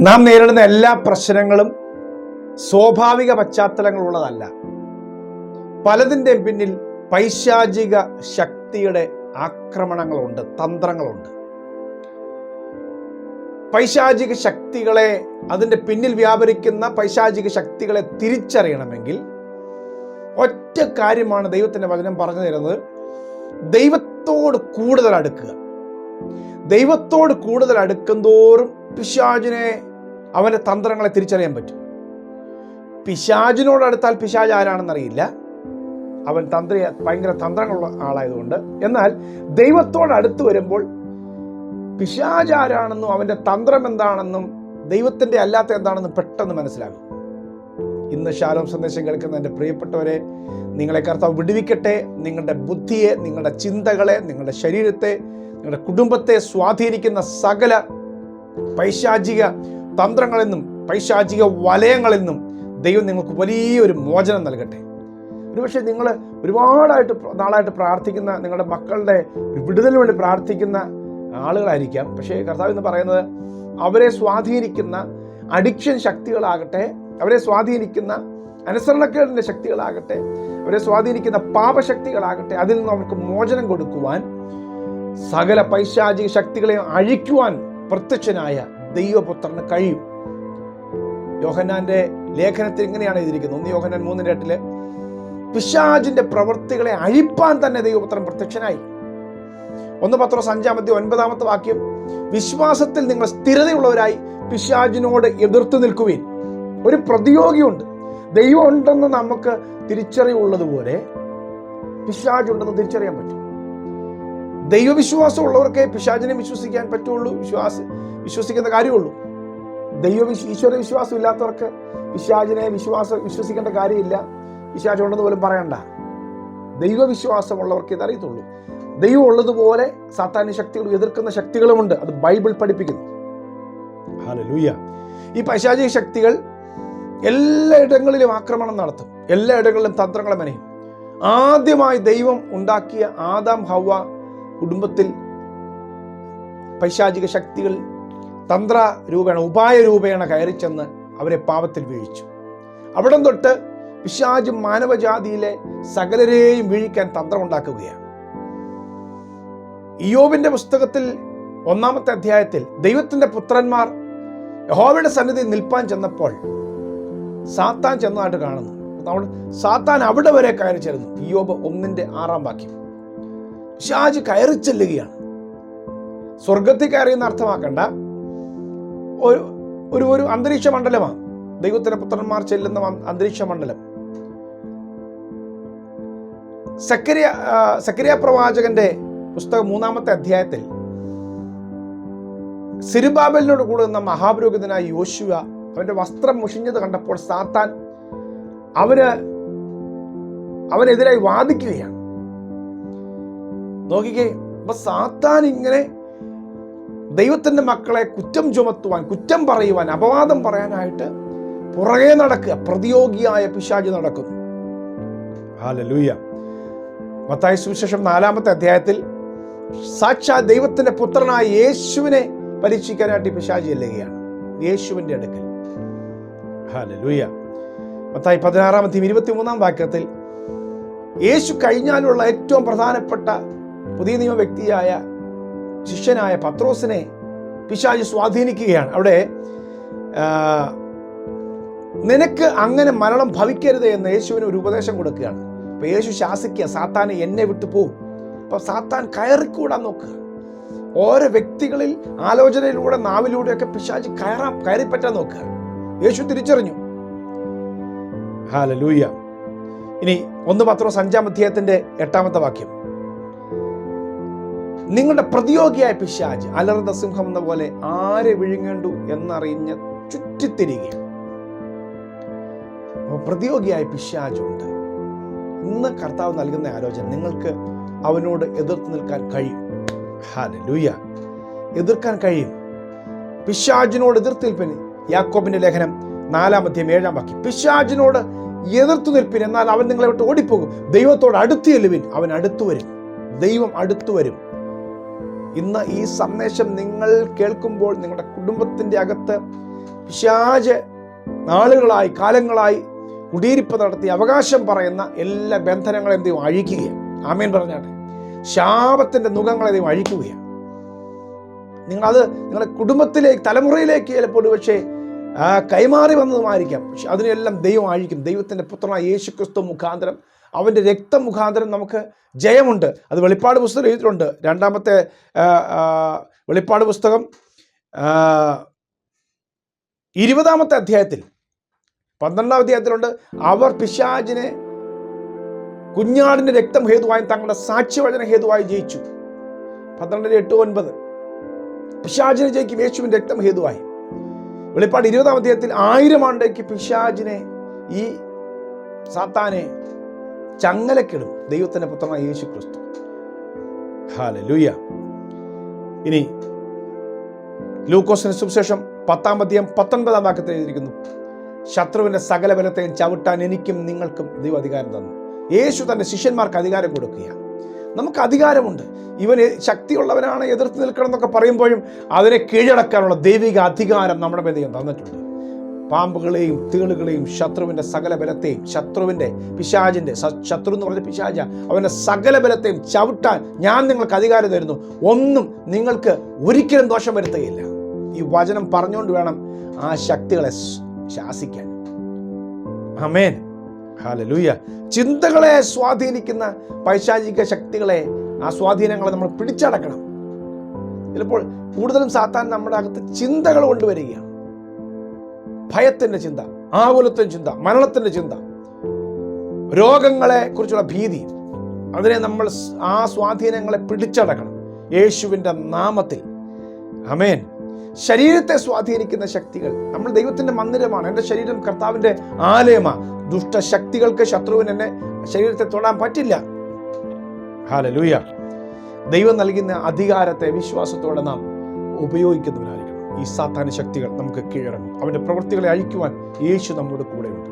നാം നേരിടുന്ന എല്ലാ പ്രശ്നങ്ങളും സ്വാഭാവിക പശ്ചാത്തലങ്ങളുള്ളതല്ല പലതിന്റെയും പിന്നിൽ പൈശാചിക ശക്തിയുടെ ആക്രമണങ്ങളുണ്ട് തന്ത്രങ്ങളുണ്ട്. പൈശാചിക ശക്തികളെ അതിന്റെ പിന്നിൽ വ്യാപരിക്കുന്ന പൈശാചിക ശക്തികളെ തിരിച്ചറിയണമെങ്കിൽ ഒറ്റ കാര്യമാണ് ദൈവത്തിന്റെ വചനം പറഞ്ഞു തരുന്നത്. ദൈവത്തോട് കൂടുതൽ അടുക്കുക. ദൈവത്തോട് കൂടുതൽ അടുക്കുന്തോറും പിശാജിനെ അവന്റെ തന്ത്രങ്ങളെ തിരിച്ചറിയാൻ പറ്റും. പിശാജിനോടടുത്താൽ പിശാജ് ആരാണെന്നറിയില്ല. അവൻ തന്ത്രി ഭയങ്കര തന്ത്രങ്ങളുള്ള ആളായതുകൊണ്ട്. എന്നാൽ ദൈവത്തോട് അടുത്ത് വരുമ്പോൾ പിശാജ് ആരാണെന്നും അവന്റെ തന്ത്രം എന്താണെന്നും ദൈവത്തിന്റെ അല്ലാത്ത എന്താണെന്നും പെട്ടെന്ന് മനസ്സിലാകും. ഇന്ന് ശാലോം സന്ദേശം കേൾക്കുന്ന എന്റെ പ്രിയപ്പെട്ടവരെ നിങ്ങളെ കർത്താവ് വിടുവിക്കട്ടെ. നിങ്ങളുടെ ബുദ്ധിയെ നിങ്ങളുടെ ചിന്തകളെ നിങ്ങളുടെ ശരീരത്തെ നിങ്ങളുടെ കുടുംബത്തെ സ്വാധീനിക്കുന്ന സകല പൈശാചിക തന്ത്രങ്ങളിൽ നിന്നും പൈശാചിക വലയങ്ങളിൽ നിന്നും ദൈവം നിങ്ങൾക്ക് വലിയൊരു മോചനം നൽകട്ടെ. ഒരുപക്ഷെ നിങ്ങൾ ഒരുപാടായിട്ട് നാളായിട്ട് പ്രാർത്ഥിക്കുന്ന നിങ്ങളുടെ മക്കളുടെ വിടുതലിന് വേണ്ടി പ്രാർത്ഥിക്കുന്ന ആളുകളായിരിക്കാം. പക്ഷേ കർത്താവ് എന്ന് പറയുന്നത് അവരെ സ്വാധീനിക്കുന്ന അഡിക്ഷൻ ശക്തികളാകട്ടെ അവരെ സ്വാധീനിക്കുന്ന അനുസരണക്കേടിന്റെ ശക്തികളാകട്ടെ അവരെ സ്വാധീനിക്കുന്ന പാപശക്തികളാകട്ടെ അതിൽ നിന്ന് അവർക്ക് മോചനം കൊടുക്കുവാൻ സകല പൈശാചിക ശക്തികളെ അഴിക്കുവാൻ പ്രത്യക്ഷനായ ദൈവപുത്രന് കഴിയും. യോഹന്നാന്റെ ലേഖനത്തിൽ ഇങ്ങനെയാണ് എഴുതിയിരിക്കുന്നത്. ഒന്ന് യോഹന്നാൻ മൂന്നിന്റെ എട്ടിൽ പിശാജിന്റെ പ്രവൃത്തികളെ അഴിപ്പാൻ തന്നെ ദൈവപുത്രൻ പ്രത്യക്ഷനായി. ഒന്ന് പത്രോസ് അഞ്ചാമത്തെ ഒൻപതാമത്തെ വാക്യം വിശ്വാസത്തിൽ നിങ്ങൾ സ്ഥിരതയുള്ളവരായി പിശാജിനോട് എതിർത്ത് നിൽക്കുവിൻ. ഒരു പ്രതിയോഗിയുണ്ട്. ദൈവം ഉണ്ടെന്ന് നമുക്ക് തിരിച്ചറിവുള്ളതുപോലെ പിശാജ് ഉണ്ടെന്ന് തിരിച്ചറിയാൻ പറ്റും. ദൈവവിശ്വാസം ഉള്ളവർക്കേ പിശാചിനെ വിശ്വസിക്കാൻ പറ്റുള്ളൂ. വിശ്വാസ വിശ്വസിക്കുന്ന കാര്യമുള്ളൂ. ദൈവ ഈശ്വര വിശ്വാസം ഇല്ലാത്തവർക്ക് പിശാചിനെ വിശ്വാസം വിശ്വസിക്കേണ്ട കാര്യമില്ല. പിശാചം ഉണ്ടെന്ന് പോലും പറയണ്ട. ദൈവവിശ്വാസമുള്ളവർക്ക് ഇത് അറിയത്തുള്ളൂ. ദൈവം ഉള്ളതുപോലെ സാത്താന്യ ശക്തികൾ എതിർക്കുന്ന ശക്തികളുമുണ്ട്. അത് ബൈബിൾ പഠിപ്പിക്കുന്നു. ഹാലലൂയ ഈ പൈശാചിക ശക്തികൾ എല്ലാ ഇടങ്ങളിലും ആക്രമണം നടത്തും. എല്ലാ ഇടങ്ങളിലും തന്ത്രങ്ങളെ മെനയും ആദ്യമായി ദൈവം ഉണ്ടാക്കിയ ആദാം ഹവ കുടുംബത്തിൽ പൈശാചിക ശക്തികൾ തന്ത്ര രൂപേണ ഉപായ രൂപേണ കയറി ചെന്ന് അവരെ പാപത്തിൽ വീഴിച്ചു. അവിടം തൊട്ട് പിശാജ് മാനവജാതിയിലെ സകലരെയും വീഴിക്കാൻ തന്ത്രം ഉണ്ടാക്കുകയാണ് ഇയോബിന്റെ പുസ്തകത്തിൽ ഒന്നാമത്തെ അധ്യായത്തിൽ ദൈവത്തിന്റെ പുത്രന്മാർ യഹോവയുടെ സന്നിധി നിൽപ്പാൻ ചെന്നപ്പോൾ സാത്താൻ ചെന്നതായിട്ട് കാണുന്നു. സാത്താൻ അവിടെ വരെ കയറി ചേരുന്നു ഇയോബ് ഒന്നിന്റെ ആറാം വാക്യം. ഷാജ് കയറി ചെല്ലുകയാണ്. സ്വർഗത്തിൽ കയറി എന്ന് അർത്ഥമാക്കണ്ട. ഒരു ഒരു ഒരു അന്തരീക്ഷ മണ്ഡലമാണ്. ദൈവത്തിന്റെ പുത്രന്മാർ ചെല്ലുന്ന അന്തരീക്ഷ മണ്ഡലം. സക്കരിയ സക്കരിയ പ്രവാചകന്റെ പുസ്തകം മൂന്നാമത്തെ അധ്യായത്തിൽ സിരുബാബലിനോട് കൂടുന്ന മഹാപുരോഹിതനായ യോശുവ അവന്റെ വസ്ത്രം മുഷിഞ്ഞത് കണ്ടപ്പോൾ സാത്താൻ അവന് അവനെതിരായി വാദിക്കുകയാണ്. നോക്കിക്കേ അപ്പൊ സാത്താൻ ഇങ്ങനെ ദൈവത്തിന്റെ മക്കളെ കുറ്റം ചുമത്തുവാൻ കുറ്റം പറയുവാൻ അപവാദം പറയാനായിട്ട് പുറകെ നടക്കുക. പ്രതിയോഗിയായ പിശാചി നടക്കുന്നു. ഹാലലൂയ മത്തായ സുവിശേഷം നാലാമത്തെ അധ്യായത്തിൽ സാക്ഷാ ദൈവത്തിന്റെ പുത്രനായ യേശുവിനെ പരീക്ഷിക്കാനായിട്ട് പിശാചി ചെല്ലുകയാണ്. യേശുവിന്റെ അടുക്കൽ. ഹാലലൂയ മത്തായി പതിനാറാമത്തെയും ഇരുപത്തി മൂന്നാം വാക്യത്തിൽ യേശു കഴിഞ്ഞാലുള്ള ഏറ്റവും പ്രധാനപ്പെട്ട പുതിയ നിയമ വ്യക്തിയായ ശിഷ്യനായ പത്രോസിനെ പിശാജ് സ്വാധീനിക്കുകയാണ്. അവിടെ നിനക്ക് അങ്ങനെ മരണം ഭവിക്കരുത് എന്ന് യേശുവിന് ഒരു ഉപദേശം കൊടുക്കുകയാണ്. അപ്പൊ യേശു ശാസിക്കുക സാത്താനെ എന്നെ വിട്ടു പോകും അപ്പൊ സാത്താൻ കയറിക്കൂടാൻ നോക്കുക. ഓരോ വ്യക്തികളിൽ ആലോചനയിലൂടെ നാവിലൂടെയൊക്കെ പിശാജ് കയറാൻ കയറിപ്പറ്റാൻ നോക്കുക. യേശു തിരിച്ചറിഞ്ഞു. ഹാലലൂയ ഇനി ഒന്ന് പത്രോസ് അഞ്ചാം അധ്യായത്തിന്റെ എട്ടാമത്തെ വാക്യം. നിങ്ങളുടെ പ്രതിയോഗിയായ പിശാജ് അലർന്ന സിംഹം എന്ന പോലെ ആരെ വിഴുങ്ങേണ്ടു എന്നറിഞ്ഞ് ചുറ്റിത്തിരികയാണ് അപ്പോൾ പ്രതിയോഗിയായ പിശാജുണ്ട് ഇന്ന് കർത്താവ് നൽകുന്ന ആലോചന നിങ്ങൾക്ക് അവനോട് എതിർത്ത് നിൽക്കാൻ കഴിയും. ഹാലലൂയ എതിർക്കാൻ കഴിയും. പിശാജിനോട് എതിർത്ത് നിൽപ്പിന് യാക്കോബിന്റെ ലേഖനം നാലാമധ്യം ഏഴാം വാക്യം. പിശാജിനോട് എതിർത്തു നിൽപ്പിൻ എന്നാൽ അവൻ നിങ്ങളെ വിട്ട് ഓടിപ്പോകും. ദൈവത്തോട് അടുത്ത് ചെല്ലുവിൻ. അവൻ അടുത്തു വരും. ദൈവം അടുത്തു വരും. ഇന്ന് ഈ സന്ദേശം നിങ്ങൾ കേൾക്കുമ്പോൾ നിങ്ങളുടെ കുടുംബത്തിന്റെ അകത്ത് പിശാജ് നാളുകളായി കാലങ്ങളായി കുടിയിരിപ്പ് നടത്തി അവകാശം പറയുന്ന എല്ലാ ബന്ധനങ്ങളെയും ദൈവം അഴിക്കുകയാണ്. ആമേൻ പറഞ്ഞാട്ടെ. ശാപത്തിന്റെ നുഖങ്ങളെ ദൈവം അഴിക്കുകയാണ്. നിങ്ങളത് നിങ്ങളുടെ കുടുംബത്തിലേക്ക് തലമുറയിലേക്ക് ചിലപ്പോൾ പക്ഷേ കൈമാറി വന്നതുമായിരിക്കാം. പക്ഷെ അതിനെല്ലാം ദൈവം അഴിക്കും. ദൈവത്തിന്റെ പുത്രനായ യേശുക്രിസ്തു മുഖാന്തരം അവന്റെ രക്തം മുഖാന്തരം നമുക്ക് ജയമുണ്ട്. അത് വെളിപ്പാട് പുസ്തകം എഴുതിയിട്ടുണ്ട്. രണ്ടാമത്തെ വെളിപ്പാട് പുസ്തകം ഇരുപതാമത്തെ അധ്യായത്തിൽ പന്ത്രണ്ടാം അധ്യായത്തിലുണ്ട് അവർ പിശാജിനെ കുഞ്ഞാടിന്റെ രക്തം ഹേതുവായും തങ്ങളുടെ സാക്ഷ്യവചന ഹേതുവായി ജയിച്ചു. പന്ത്രണ്ടിന് എട്ട് ഒൻപത് പിശാജിനെ ജയിക്കും യേശുവിന്റെ രക്തം ഹേതുവായി. വെളിപ്പാട് ഇരുപതാം അധ്യായത്തിൽ ആയിരം ആണ്ടേക്ക് പിശാജിനെ ഈ സാത്താനെ ചങ്ങലക്കിടും ദൈവത്തിന്റെ പുത്രനായ യേശു ക്രിസ്തു ഹാലലൂയ ഇനി ലൂക്കോസിന് സുവിശേഷം പത്താം അധ്യായം പത്തൊൻപതാം വാക്യത്തിൽ എഴുതിയിരിക്കുന്നു. ശത്രുവിന്റെ സകല ബലത്തെയും ചവിട്ടാൻ എനിക്കും നിങ്ങൾക്കും ദൈവ അധികാരം തന്നു. യേശു തന്റെ ശിഷ്യന്മാർക്ക് അധികാരം കൊടുക്കുകയാണ്. നമുക്ക് അധികാരമുണ്ട്. ഇവൻ ശക്തിയുള്ളവനാണ് എതിർത്ത് നിൽക്കണം എന്നൊക്കെ പറയുമ്പോഴും അതിനെ കീഴടക്കാനുള്ള ദൈവിക അധികാരം നമ്മുടെ മേൽ തന്നിട്ടുണ്ട്. പാമ്പുകളെയും തീളുകളെയും ശത്രുവിന്റെ സകല ബലത്തെയും ശത്രുവിന്റെ പിശാചിന്റെ ശത്രു എന്ന് പറഞ്ഞ പിശാച അവന്റെ സകല ബലത്തെയും ചവിട്ടാൻ ഞാൻ നിങ്ങൾക്ക് അധികാരം തരുന്നു. ഒന്നും നിങ്ങൾക്ക് ഒരിക്കലും ദോഷം വരുത്തുകയില്ല. ഈ വചനം പറഞ്ഞുകൊണ്ട് വേണം ആ ശക്തികളെ ശാസിക്കാൻ. അമേൻ ഹാലലൂയ ചിന്തകളെ സ്വാധീനിക്കുന്ന പൈശാചിക ശക്തികളെ ആ സ്വാധീനങ്ങളെ നമ്മൾ പിടിച്ചടക്കണം. ചിലപ്പോൾ കൂടുതലും സാത്താൻ നമ്മുടെ അകത്ത് ചിന്തകൾ കൊണ്ടുവരികയാണ്. ഭയത്തിന്റെ ചിന്ത ആകുലത്തിന്റെ ചിന്ത മരണത്തിന്റെ ചിന്ത രോഗങ്ങളെ കുറിച്ചുള്ള ഭീതി അതിനെ നമ്മൾ ആ സ്വാധീനങ്ങളെ പിടിച്ചടക്കണം യേശുവിന്റെ നാമത്തിൽ. അമേൻ ശരീരത്തെ സ്വാധീനിക്കുന്ന ശക്തികൾ നമ്മൾ ദൈവത്തിന്റെ മന്ദിരമാണ്. എന്റെ ശരീരം കർത്താവിന്റെ ആലയമാണ്. ദുഷ്ടശക്തികൾക്ക് ശത്രുവിന് എന്നെ ശരീരത്തെ തൊടാൻ പറ്റില്ല. ഹാലലൂയ ദൈവം നൽകുന്ന അധികാരത്തെ വിശ്വാസത്തോടെ നാം ഉപയോഗിക്കുന്നവരായിരിക്കണം. ഈ സാത്താന ശക്തികൾ നമുക്ക് കീഴടങ്ങും. അവന്റെ പ്രവൃത്തികളെ അഴിക്കുവാൻ യേശു നമ്മുടെ കൂടെയുണ്ട്.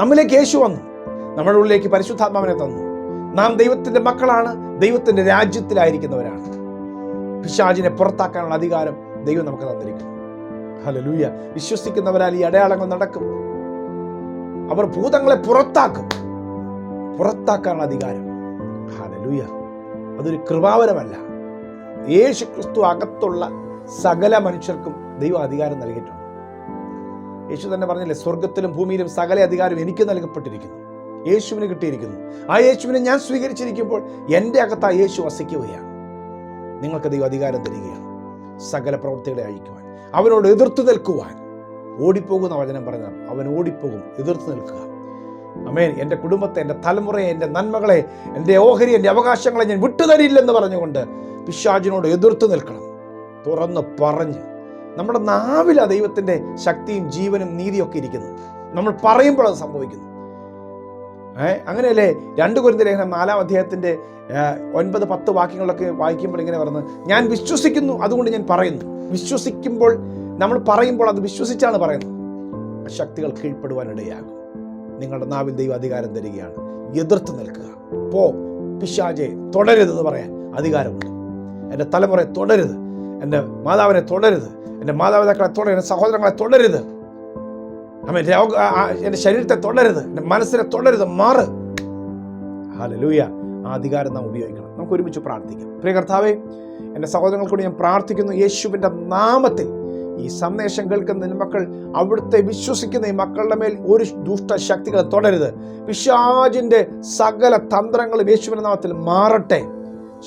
നമ്മിലേക്ക് യേശു വന്നു. നമ്മുടെ ഉള്ളിലേക്ക് പരിശുദ്ധാത്മാവിനെ തന്നു. നാം ദൈവത്തിന്റെ മക്കളാണ്. ദൈവത്തിന്റെ രാജ്യത്തിലായിരിക്കുന്നവരാണ്. പിശാചിനെ പുറത്താക്കാനുള്ള അധികാരം ദൈവം നമുക്ക് തന്നിരിക്കുന്നു. ഹലലൂയ വിശ്വസിക്കുന്നവരാൽ ഈ അടയാളങ്ങൾ നടക്കും. അവർ ഭൂതങ്ങളെ പുറത്താക്കും. പുറത്താക്കാനുള്ള അധികാരം. ഹലലൂയ അതൊരു കൃപാവരമല്ല. യേശു ക്രിസ്തു അകത്തുള്ള സകല മനുഷ്യർക്കും ദൈവം അധികാരം നൽകിയിട്ടുണ്ട്. യേശു തന്നെ പറഞ്ഞില്ലേ സ്വർഗത്തിലും ഭൂമിയിലും സകല അധികാരം എനിക്ക് നൽകപ്പെട്ടിരിക്കുന്നു. യേശുവിന് കിട്ടിയിരിക്കുന്നു. ആ യേശുവിനെ ഞാൻ സ്വീകരിച്ചിരിക്കുമ്പോൾ എന്റെ അകത്ത് ആ യേശു വസിക്കുകയാണ്. നിങ്ങൾക്ക് ദൈവം അധികാരം തരികയാണ്. സകല പ്രവൃത്തികളെ അഴിക്കുവാൻ അവനോട് എതിർത്ത് നിൽക്കുവാൻ. ഓടിപ്പോകുന്ന വചനം പറഞ്ഞാൽ അവൻ ഓടിപ്പോകും എതിർത്ത് നിൽക്കുക. അമേൻ എന്റെ കുടുംബത്തെ എന്റെ തലമുറയെ എന്റെ നന്മകളെ എന്റെ ഓഹരി എന്റെ അവകാശങ്ങളെ ഞാൻ വിട്ടുതരില്ലെന്ന് പറഞ്ഞുകൊണ്ട് പിശാജിനോട് എതിർത്ത് നിൽക്കണം. തുറന്ന് പറഞ്ഞ് നമ്മുടെ നാവിലാ ദൈവത്തിന്റെ ശക്തിയും ജീവനും നീതിയൊക്കെ ഇരിക്കുന്നു. നമ്മൾ പറയുമ്പോൾ അത് സംഭവിക്കുന്നു. ഏ അങ്ങനെയല്ലേ രണ്ട് കുരുന്ന ലേഖനം നാലാം അധ്യായത്തിന്റെ ഏഹ്, ഒൻപത് പത്ത് വാക്യങ്ങളൊക്കെ വായിക്കുമ്പോൾ ഇങ്ങനെ പറഞ്ഞു ഞാൻ വിശ്വസിക്കുന്നു അതുകൊണ്ട് ഞാൻ പറയുന്നു. വിശ്വസിക്കുമ്പോൾ നമ്മൾ പറയുമ്പോൾ അത് വിശ്വസിച്ചാണ് പറയുന്നത്. ശക്തികൾ കീഴ്പ്പെടുവാനിടയാകും. നിങ്ങളുടെ നാവിൽ ദൈവം അധികാരം തരികയാണ്. എതിർത്ത് നിൽക്കുക. പോ പിശാചെ തുടരുതെന്ന് പറയാൻ അധികാരമുണ്ട്. എന്റെ തലമുറയെ തുടരുത് എന്റെ മാതാവിനെ തുടരുത്. എന്റെ മാതാപിതാക്കളെ തുടരുത്. എന്റെ സഹോദരങ്ങളെ തുടരുത്. അമ്മ രോഗ എന്റെ ശരീരത്തെ തുടരുത്. എന്റെ മനസ്സിനെ തുടരുത്. മാറ്. ഹലലൂയ ആ അധികാരം നാം ഉപയോഗിക്കണം. നമുക്ക് ഒരുമിച്ച് പ്രാർത്ഥിക്കാം. പ്രിയ കർത്താവേ എന്റെ സഹോദരങ്ങൾക്കൂടി ഞാൻ പ്രാർത്ഥിക്കുന്നു യേശുവിന്റെ നാമത്തിൽ. ഈ സന്ദേശം കേൾക്കുന്ന മക്കൾ അവിടുത്തെ വിശ്വസിക്കുന്ന ഈ മക്കളുടെ മേൽ ഒരു ദുഷ്ട ശക്തികളെ തുടരുത്. പിശാജിന്റെ സകല തന്ത്രങ്ങളും യേശുവിന്റെ നാമത്തിൽ മാറട്ടെ.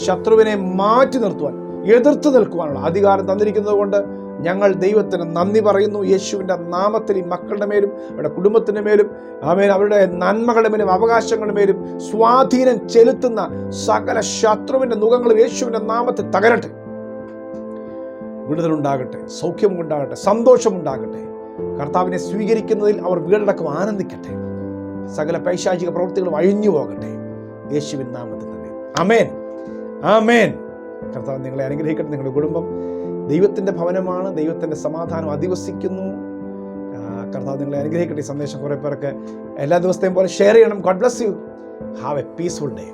ശത്രുവിനെ മാറ്റി നിർത്തുവാൻ. എതിർത്ത് നിൽക്കുവാനുള്ള അധികാരം തന്നിരിക്കുന്നത് കൊണ്ട് ഞങ്ങൾ ദൈവത്തിന് നന്ദി പറയുന്നു. യേശുവിന്റെ നാമത്തിൽ ഈ മക്കളുടെ മേലും അവരുടെ കുടുംബത്തിന്റെ മേലും ആമേൻ അവരുടെ നന്മകളുടെ മേലും അവകാശങ്ങളുടെ മേലും സ്വാധീനം ചെലുത്തുന്ന സകല ശത്രുവിന്റെ മുഖങ്ങളും യേശുവിന്റെ നാമത്തിൽ തകരട്ടെ. വിടുതലുണ്ടാകട്ടെ സൗഖ്യമുണ്ടാകട്ടെ സന്തോഷമുണ്ടാകട്ടെ. കർത്താവിനെ സ്വീകരിക്കുന്നതിൽ അവർ വീടടക്കം ആനന്ദിക്കട്ടെ. സകല പൈശാചിക പ്രവൃത്തികളും അഴിഞ്ഞു പോകട്ടെ യേശുവിൻ നാമത്തിൽ തന്നെ. അമേൻ ആമേൻ. കർത്താവ് നിങ്ങളെ അനുഗ്രഹിക്കട്ടെ. നിങ്ങളുടെ കുടുംബം ദൈവത്തിന്റെ ഭവനമാണ്. ദൈവത്തിന്റെ സമാധാനം അധിവസിക്കുന്നു. കർത്താവ് നിങ്ങളെ അനുഗ്രഹിക്കട്ടെ ഈ സന്ദേശം കുറേ പേർക്ക്. എല്ലാ ദിവസത്തെയും പോലെ ഷെയർ ചെയ്യണം. God bless you have a peaceful day